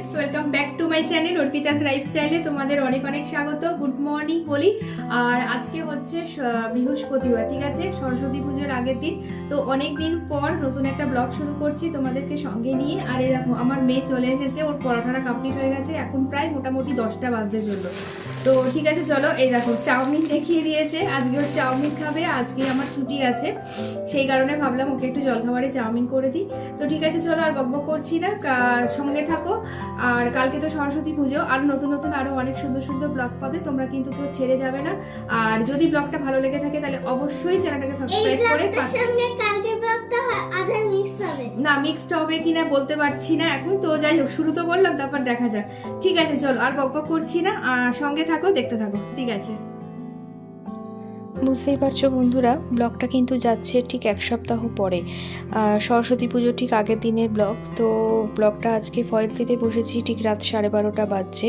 Friends welcome back to my channel Arpita's লাইফস্টাইলে তোমাদের অনেক অনেক স্বাগত। গুড মর্নিং বলি। আর আজকে হচ্ছে বৃহস্পতিবার, ঠিক আছে? সরস্বতী পুজোর আগের দিন। তো অনেক দিন পর নতুন একটা ব্লগ শুরু করছি তোমাদেরকে সঙ্গে নিয়ে। আর দেখো, আমার মেয়ে চলে এসেছে, ওর পড়াশোনা কমপ্লিট হয়ে গেছে, এখন প্রায় মোটামুটি দশটা বাজতে চলল। তো ঠিক আছে, চলো, এই দেখো, চাউমিন দেখিয়ে দিয়েছে। আজকে ওর চাউমিন খাবে, আজকে আমার ছুটি আছে। সেই কারণে ভাবলাম ওকে একটু জলখাবারে চাউমিন করে দিই। তো ঠিক আছে, চলো, আর বকবক করছি না সঙ্গে থাকো। আর কালকে তো সরস্বতী পুজো আর নতুন নতুন আরও অনেক সুন্দর সুন্দর ব্লগ পাবে তোমরা কিন্তু কেউ ছেড়ে যাবে না। আর যদি ব্লগটা ভালো লেগে থাকে তাহলে অবশ্যই চ্যানেলটাকে সাবস্ক্রাইব করে না মিক্সড হবে কিনা বলতে পারছি না এখন তো যাই হোক শুরু তো করলাম তারপর দেখা যাক। ঠিক আছে চলো আর বকবক করছি না আর সঙ্গে থাকো দেখতে থাকো ঠিক আছে। বুঝতেই পারছ বন্ধুরা, ব্লগটা কিন্তু যাচ্ছে ঠিক এক সপ্তাহ পরে। সরস্বতী পুজো ঠিক আগের দিনের ব্লগ, তো ব্লগটা আজকে দিতে বসেছি, ঠিক রাত সাড়ে বারোটা বাজছে।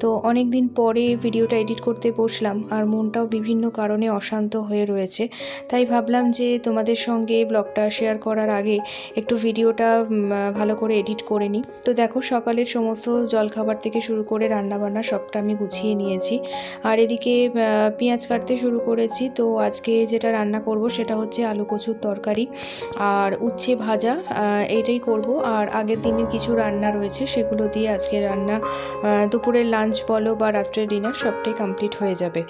তো অনেক দিন পরে ভিডিওটা এডিট করতে বসলাম, আর মনটাও বিভিন্ন কারণে অশান্ত হয়ে রয়েছে। তাই ভাবলাম যে তোমাদের সঙ্গে ব্লগটা শেয়ার করার আগে একটু ভিডিওটা ভালো করে এডিট করে নিই। তো দেখো, সকালের সমস্ত জলখাবার থেকে শুরু করে রান্নাবান্না সবটা আমি গুছিয়ে নিয়েছি। আর এদিকে পেঁয়াজ কাটতে শুরু করেছি তো আজকে যেটা রান্না করব সেটা হচ্ছে আলু কচুর তরকারি আর উচ্ছে ভাজা এইটাই করব। আর আগের দিনের কিছু রান্না রয়েছে সেগুলো দিয়ে আজকে রান্না দুপুরের লাঞ্চ বলো বা রাত্রের ডিনার সবটাই কমপ্লিট হয়ে যাবে।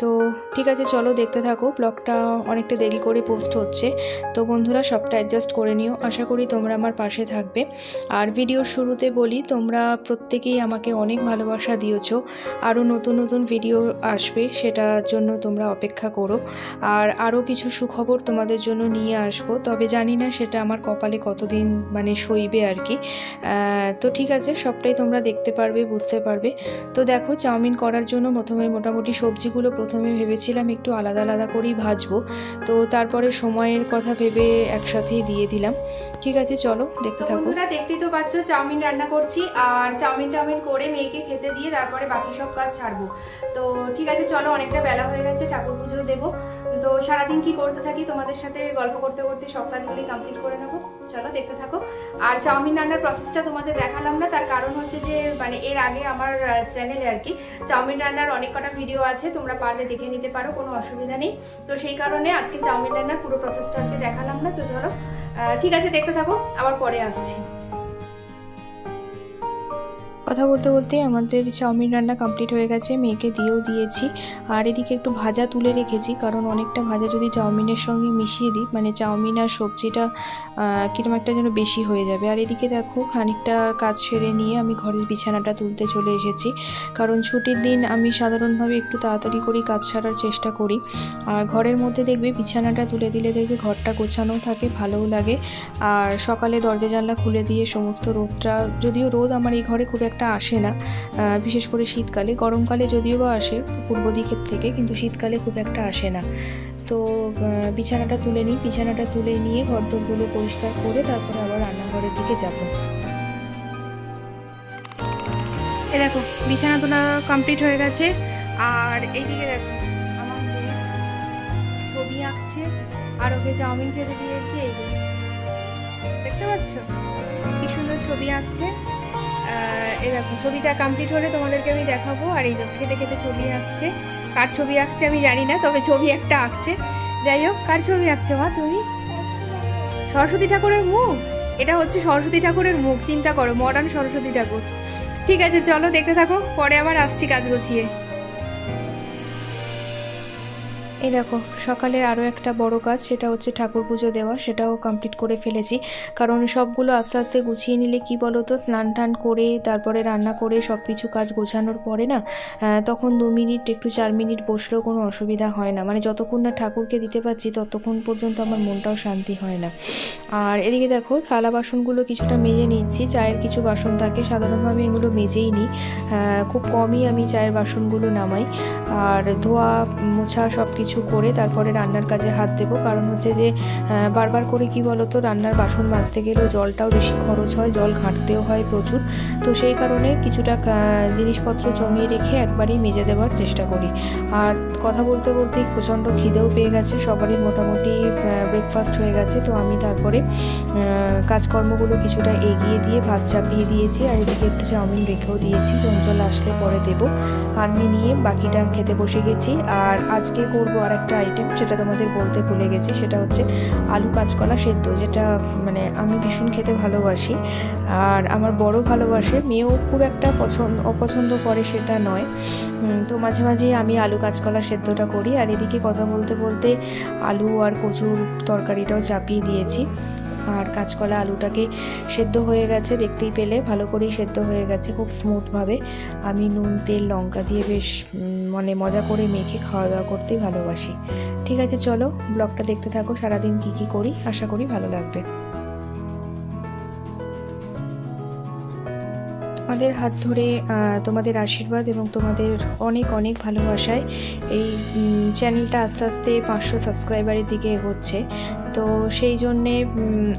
তো ঠিক আছে, চলো দেখতে থাকো। ব্লগটা অনেকটা দেরি করে পোস্ট হচ্ছে। তো বন্ধুরা, সবটা অ্যাডজাস্ট করে নিও। আশা করি তোমরা আমার পাশে থাকবে। আর ভিডিওর শুরুতে বলি, তোমরা প্রত্যেকেই আমাকে অনেক ভালোবাসা দিয়েছ। আরও নতুন নতুন ভিডিও আসবে, সেটার জন্য তোমরা অপেক্ষা করো। আর আরও কিছু সুখবর তোমাদের জন্য নিয়ে আসব। তবে জানি না সেটা আমার কপালে কতদিন মানে সইবে আর কি। তো ঠিক আছে সবটাই তোমরা দেখতে পারবে বুঝতে পারবে। তো দেখো চাউমিন করার জন্য প্রথমে মোটামুটি সবজিগুলো প্রথমে ভেবেছিলাম একটু আলাদা আলাদা করেই ভাজবো। তো তারপরে সময়ের কথা ভেবে একসাথেই দিয়ে দিলাম। ঠিক আছে চলো দেখতে থাকো। বন্ধুরা দেখতেই তো পাচ্ছ চাউমিন রান্না করছি। আর চাউমিন টাউমিন করে মেয়েকে খেতে দিয়ে তারপরে বাকি সব কাজ ছাড়বো। তো ঠিক আছে চলো অনেকটা বেলা হয়ে গেছে ঠাকুর পুজো দেবো। তো সারাদিন কি করতে থাকি তোমাদের সাথে গল্প করতে করতে সব কাজগুলি কমপ্লিট করে নেব। চলো দেখতে থাকো। আর চাউমিন রান্নার প্রসেসটা তোমাদের দেখালাম না, তার কারণ হচ্ছে যে মানে এর আগে আমার চ্যানেলে আর কি চাউমিন রান্নার অনেক কটা ভিডিও আছে, তোমরা পারলে দেখে নিতে পারো, কোনো অসুবিধা নেই। তো সেই কারণে আজকে চাউমিন রান্নার পুরো প্রসেসটা আজকে দেখালাম না, তো চলো ঠিক আছে, দেখতে থাকো, আবার পরে আসছি। কথা বলতে বলতে আমাদের চাউমিন রান্না কমপ্লিট হয়ে গেছে। মেয়েকে দিয়েও দিয়েছি। আর এদিকে একটু ভাজা তুলে রেখেছি, কারণ অনেকটা ভাজা যদি চাউমিনের সঙ্গে মিশিয়ে দিই মানে চাউমিন আর সবজিটা কিরম একটা যেন বেশি হয়ে যাবে। আর এদিকে দেখো, খানিকটা কাজ সেরে নিয়ে আমি ঘরের বিছানাটা তুলতে চলে এসেছি। কারণ ছুটির দিন আমি সাধারণভাবে একটু তাড়াতাড়ি করি কাজ সারার চেষ্টা করি। আর ঘরের মধ্যে দেখবে বিছানাটা তুলে দিলে দেখবে ঘরটা গোছানোও থাকে, ভালোও লাগে। আর সকালে দরজা জানলা খুলে দিয়ে সমস্ত রোদটা, যদিও রোদ আমার এই ঘরে খুব একটা আসে না বিশেষ করে শীতকালে। গরমকালে যদিও বা আসে, পূর্ব দিকের থেকে, কিন্তু শীতকালে খুব একটা আসে না। তো বিছানাটা তুলে নিই। বিছানাটা তুলে নিয়ে ঘরদোরগুলো পরিষ্কার করে তারপরে আবার রান্নাঘরের দিকে যাব। এ দেখো, বিছানা তোলা কমপ্লিট হয়ে গেছে। আর এইদিকে দেখো, আমার ছবি আঁকছে। আর ওকে চাউমিন খেতে দিয়েছি, এই যে। দেখতে পাচ্ছ? কি সুন্দর ছবি আঁকছে। এই দেখো, ছবিটা কমপ্লিট হলে তোমাদেরকে আমি দেখাবো। আর এই যে খেতে খেতে ছবি আঁকছে। কার ছবি আঁকছে আমি জানি না, তবে ছবি একটা আঁকছে। যাই হোক, কার ছবি আঁকছে মা তুমি? সরস্বতী ঠাকুরের মুখ? এটা হচ্ছে সরস্বতী ঠাকুরের মুখ, চিন্তা করো মডার্ন সরস্বতী ঠাকুর। ঠিক আছে, চলো, দেখতে থাকো, পরে আবার আসছি কাজ গুছিয়ে। এই দেখো, সকালের আরও একটা বড় কাজ, সেটা হচ্ছে ঠাকুর পুজো দেওয়া, সেটাও কমপ্লিট করে ফেলেছি। কারণ সবগুলো আস্তে আস্তে গুছিয়ে নিলে কি বলো তো স্নান টান করে, তারপরে রান্না করে সব কিছু কাজ গোছানোর পরে না তখন দু মিনিট, একটু চার মিনিট বসলেও কোনো অসুবিধা হয় না। মানে যতক্ষণ না ঠাকুরকে দিতে পারছি, ততক্ষণ পর্যন্ত আমার মনটাও শান্তি হয় না। আর এদিকে দেখো, থালা বাসনগুলো কিছুটা মেজে নিচ্ছি, চায়ের কিছু বাসন থাকে, সাধারণভাবে এগুলো মেজেই নিই। খুব কমই আমি চায়ের বাসনগুলো নামাই। আর ধোয়া, মোছা সব কিছু করে তারপরে রান্নার কাজে হাত দেবো। কারণ হচ্ছে যে বারবার করে কি বলতো, রান্নার বাসন মাজতে গেলেও জলটাও বেশি খরচ হয়, জল ঘাঁটতেও হয় প্রচুর। তো সেই কারণে কিছুটা জিনিসপত্র জমিয়ে রেখে একবারই মেজে দেওয়ার চেষ্টা করি। আর কথা বলতে বলতেই প্রচণ্ড খিদেও পেয়ে গেছে, সবারই মোটামুটি ব্রেকফাস্ট হয়ে গেছে। তো আমি তারপরে কাজকর্মগুলো কিছুটা এগিয়ে দিয়ে ভাত চাপিয়ে দিয়েছি। আর এদিকে একটু চাউমিন রেখেও দিয়েছি, চঞ্চল আসলে পরে দেবো। আমি নিয়ে বাকিটা খেতে বসে গেছি। আর আজকে করব আর একটা আইটেম সেটা তোমাদের বলতে ভুলে গেছি, সেটা হচ্ছে আলু কাঁচকলা সেদ্ধ, যেটা মানে আমি ভীষণ খেতে ভালোবাসি। আর আমার বড় ভালোবাসে, মেয়েও খুব একটা পছন্দ, অপছন্দ করে সেটা নয়। তো মাঝে মাঝে আমি আলু কাঁচকলা সেদ্ধটা করি। আর এদিকে কথা বলতে বলতে আলু আর কচুর তরকারিটাও চাপিয়ে দিয়েছি। আর কাঁচকলা আলুটাকে সেদ্ধ হয়ে গেছে, দেখতেই পেলে, ভালো করেই সেদ্ধ হয়ে গেছে খুব স্মুথভাবে আমি নুন, তেল, লঙ্কা দিয়ে বেশ মানে মজা করে মেখে খাওয়া দাওয়া করতেই ভালোবাসি। ঠিক আছে, চলো ব্লগটা দেখতে থাকো, সারাদিন কি কি করি, আশা করি ভালো লাগবে। তোমাদের হাত ধরে তোমাদের আশীর্বাদ এবং তোমাদের অনেক অনেক ভালোবাসায় এই চ্যানেলটা আস্তে আস্তে পাঁচশো সাবস্ক্রাইবারের দিকে এগোচ্ছে। তো সেই জন্যে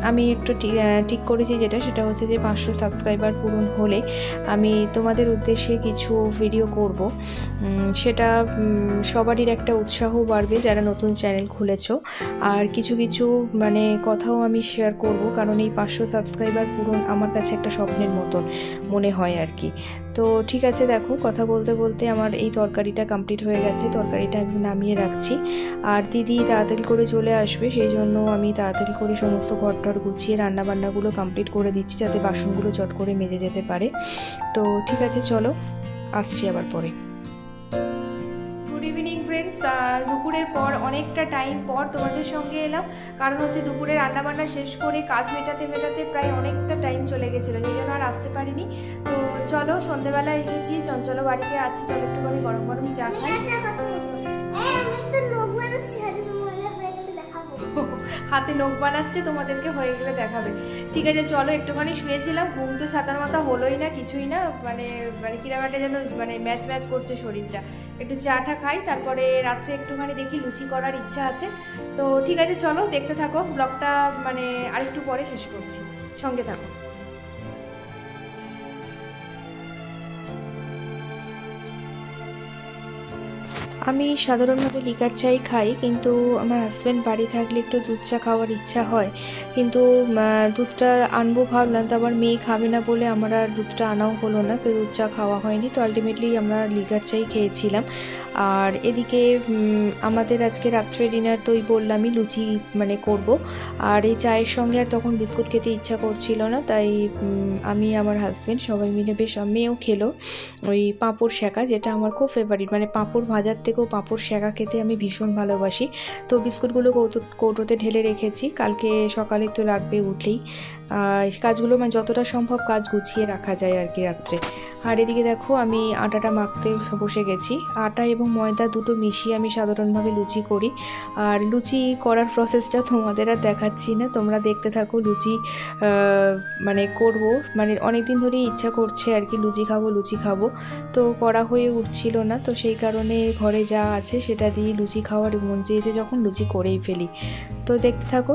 আমি একটু ঠিক- করেছি যেটা, সেটা হচ্ছে যে পাঁচশো সাবস্ক্রাইবার পূরণ হলে আমি তোমাদের উদ্দেশ্যে কিছু ভিডিও করব। সেটা সবারই একটা উৎসাহ বাড়বে যারা নতুন চ্যানেল খুলেছ। আর কিছু কিছু মানে কথাও আমি শেয়ার করব, কারণ এই পাঁচশো সাবস্ক্রাইবার পূরণ আমার কাছে একটা স্বপ্নের মতন মনে হয় আর কি। তো ঠিক আছে, দেখো, কথা বলতে বলতে আমার এই তরকারিটা কমপ্লিট হয়ে গেছে। তরকারিটা আমি নামিয়ে রাখছি। আর দিদি তাড়াতাড়ি করে চলে আসবে, সেই জন্য আমি তাড়াতাড়ি করে সমস্ত ঘর টর গুছিয়ে রান্নাবান্নাগুলো কমপ্লিট করে দিচ্ছি, যাতে বাসনগুলো চট করে মেজে যেতে পারে। তো ঠিক আছে, চলো, আসছি আবার পরে। দুপুরের পর অনেকটা টাইম পর তোমাদের সঙ্গে এলাম। কারণ হচ্ছে দুপুরে রান্নাবান্না শেষ করে কাজ মেটাতে মেটাতে প্রায় অনেকটা টাইম চলে গেছিল যেই জন্য আর আসতে পারিনি। তো চলো সন্ধেবেলা এসেছি চঞ্চলো বাড়িতে আছি, চলো একটুখানি গরম গরম চা খাই। হাতে নখ বানাচ্ছে, তোমাদেরকে হয়ে গেলে দেখাবে। ঠিক আছে, চলো, একটুখানি শুয়েছিলাম, ঘুম তো ছাতার মাথা হলোই না, কিছুই না মানে মানে কিরম একটা যেন মানে ম্যাচ ম্যাচ করছে শরীরটা। একটু চা টা খাই, তারপরে রাত্রে একটুখানি দেখি লুচি করার ইচ্ছা আছে। তো ঠিক আছে, চলো, দেখতে থাকো, ব্লগটা মানে আরেকটু পরে শেষ করছি। সঙ্গে থাকো। আমি সাধারণভাবে লিকার চাই খাই, কিন্তু আমার হাজব্যান্ড বাড়ি থাকলে একটু দুধ চা খাওয়ার ইচ্ছা হয়। কিন্তু দুধটা আনব ভাবলাম, তো আবার মেয়ে খাবে না বলে আমার আর দুধটা আনাও হলো না, তো দুধ চা খাওয়া হয়নি, তো আলটিমেটলি আমরা লিকার চাই খেয়েছিলাম। আর এদিকে আমাদের আজকে রাত্রে ডিনার তো ওই বললামই লুচি মানে করব। আর এই চায়ের সঙ্গে আর তখন বিস্কুট খেতে ইচ্ছা করছিল না, তাই আমি আমার হাজব্যান্ড সবাই মিলে বেশ মেয়েও খেলো। ওই পাঁপড় শেঁকা যেটা আমার খুব ফেভারিট মানে পাঁপড় ভাজার থেকেও পাঁপড় শেঁকা খেতে আমি ভীষণ ভালোবাসি। তো বিস্কুটগুলো কৌটো কৌটোতে ঢেলে রেখেছি। কালকে সকালে তো লাগবে উঠলেই। কাজগুলো মানে যতটা সম্ভব কাজ গুছিয়ে রাখা যায় আর কি রাত্রে। আর এদিকে দেখো আমি আটাটা মাখতে বসে গেছি। আটা এবং ময়দা দুটো মিশিয়ে আমি সাধারণভাবে লুচি করি। আর লুচি করার প্রসেসটা তোমাদের আর দেখাচ্ছি না। তোমরা দেখতে থাকো লুচি মানে করব। মানে অনেক দিন ধরেই ইচ্ছা করছে আর কি লুচি খাব লুচি খাব। তো করা হয়ে উঠছিল না। তো সেই কারণে ঘরে যা আছে সেটা দিয়ে লুচি খাওয়ার মন চেয়েছে যখন লুচি করেই ফেলি। তো দেখতে থাকো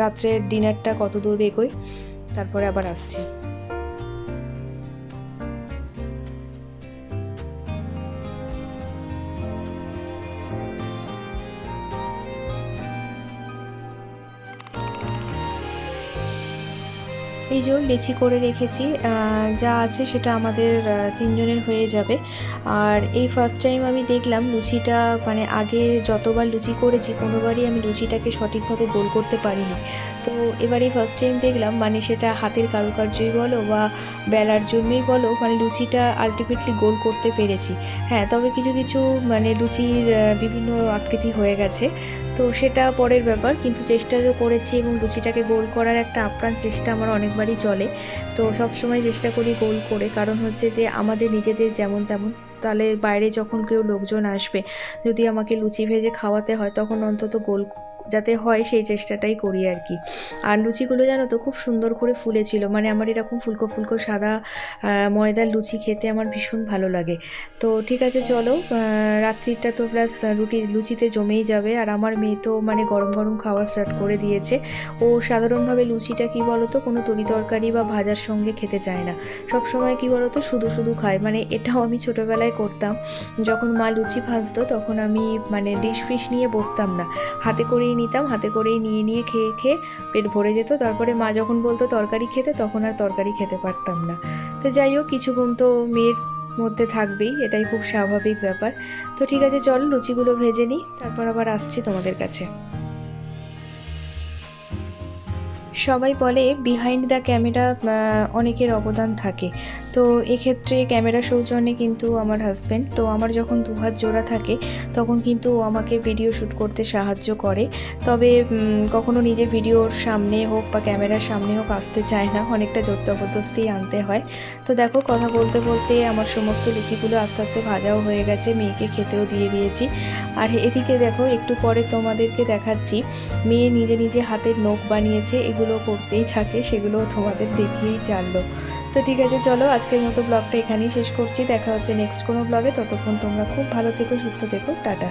রাত্রের ডিনারটা কত দূর এগোয়, তারপরে আবার আসছি। এই যে লেচি করে রেখেছি যা আছে সেটা আমাদের তিনজনের হয়ে যাবে। আর এই ফার্স্ট টাইম আমি দেখলাম লুচিটা মানে আগে যতবার লুচি করেছি কোনোবারই আমি লুচিটাকে সঠিকভাবে গোল করতে পারিনি। তো এবারে ফার্স্ট টাইম দেখলাম মানে সেটা হাতের কারুকার্যই বলো বা বেলার জন্যই বলো মানে লুচিটা আলটিমেটলি গোল করতে পেরেছি। হ্যাঁ তবে কিছু কিছু মানে লুচির বিভিন্ন আকৃতি হয়ে গেছে। তো সেটা পরের ব্যাপার, কিন্তু চেষ্টা যে করেছি এবং লুচিটাকে গোল করার একটা আপ্রাণ চেষ্টা আমার অনেকবারই চলে। তো সব সময় চেষ্টা করি গোল করে, কারণ হচ্ছে যে আমাদের নিজেদের যেমন তেমন। তাহলে বাইরে যখন কেউ লোকজন আসবে, যদি আমাকে লুচি ভেজে খাওয়াতে হয়, তখন অন্তত গোল যাতে হয় সেই চেষ্টাটাই করি আর কি। আর লুচিগুলো জানো তো, খুব সুন্দর করে ফুলেছিল। মানে আমার এরকম ফুলকো ফুলকো সাদা ময়দার লুচি খেতে আমার ভীষণ ভালো লাগে। তো ঠিক আছে, চলো রাত্রিটা তো প্লাস রুটি, লুচিতে জমেই যাবে। আর আমার মেয়ে তো মানে গরম গরম খাওয়া স্টার্ট করে দিয়েছে। ও সাধারণভাবে লুচিটা কি বলতো, কোনো তরি তরকারি বা ভাজার সঙ্গে খেতে চায় না। সব সময় কি বলতো, শুধু শুধু খায়। মানে এটাও আমি ছোটোবেলায় করতাম। যখন মা লুচি ভাজতো, তখন আমি মানে ডিশ ফিশ নিয়ে বসতাম না। হাতে করেই নিতাম, হাতে করেই নিয়ে নিয়ে খেয়ে খেয়ে পেট ভরে যেত। তারপরে মা যখন বলতো তরকারি খেতে, তখন আর তরকারি খেতে পারতাম না। তো যাই হোক, কিছুক্ষণ তো মেয়ের মধ্যে থাকবেই, এটাই খুব স্বাভাবিক ব্যাপার। তো ঠিক আছে, চল লুচিগুলো ভেজে নিই, তারপর আবার আসছি তোমাদের কাছে। সবাই বলে বিহাইন্ড দ্য ক্যামেরা অনেকের অবদান থাকে। তো এক্ষেত্রে ক্যামেরা সৌজন্যে কিন্তু আমার হাজব্যান্ড তো আমার যখন দুহাত জোড়া থাকে, তখন কিন্তু আমাকে ভিডিও শ্যুট করতে সাহায্য করে। তবে কখনো নিজে ভিডিওর সামনে হোক বা ক্যামেরার সামনে হোক আসতে চায় না, অনেকটা জোর জবরদস্তি আনতে হয়। তো দেখো, কথা বলতে বলতে আমার সমস্ত লুচিগুলো আস্তে আস্তে ভাজাও হয়ে গেছে, মেয়েকে খেতেও দিয়ে দিয়েছি। আর এদিকে দেখো, একটু পরে তোমাদেরকে দেখাচ্ছি, মেয়ে নিজে নিজে হাতের নখ বানিয়েছে, এগুলো করতেই থাকে সেগুলো তোমাদের দেখিয়েই চাললো তো ঠিক আছে, চলো আজকের মতো ব্লগটা এখানেই শেষ করছি। দেখা হচ্ছে নেক্সট কোনো ব্লগে ততক্ষণ তোমরা খুব ভালো থেকো, সুস্থ থেকো। টাটা।